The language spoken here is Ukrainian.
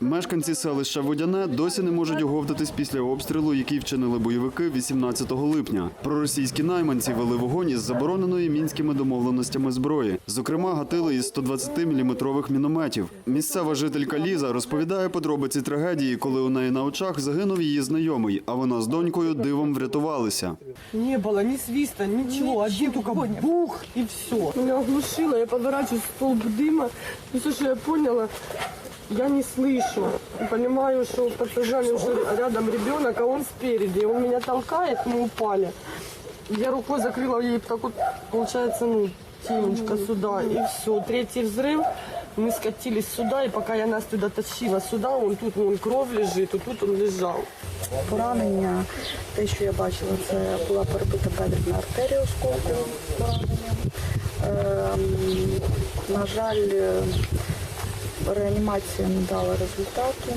Мешканці селища Водяне досі не можуть оговтатись після обстрілу, який вчинили бойовики 18 липня. Проросійські найманці вели вогонь із забороненої мінськими домовленостями зброї. Зокрема, гатили із 120-мм мінометів. Місцева жителька Ліза розповідає подробиці трагедії, коли у неї на очах загинув її знайомий, а вона з донькою дивом врятувалися. Не было ни свиста, ничего. Один только бух и все. Меня оглушило, я поворачиваюсь, столб дыма. И все, что я поняла, я не слышу. И Понимаю, что под этажами уже рядом ребенок, а он спереди. Он меня толкает, мы упали. Я рукой закрыла ей так вот, получается, ну, темечко сюда. И все. Третий взрыв. Мы скатились сюда, и пока я нас туда тащила сюда, он тут, вон кровь лежит, и тут он лежал. Поранення, те, що я бачила, це була перебита бедрена артерія осколковим пораненням. Ем, на жаль, е, реанімація не дала результату.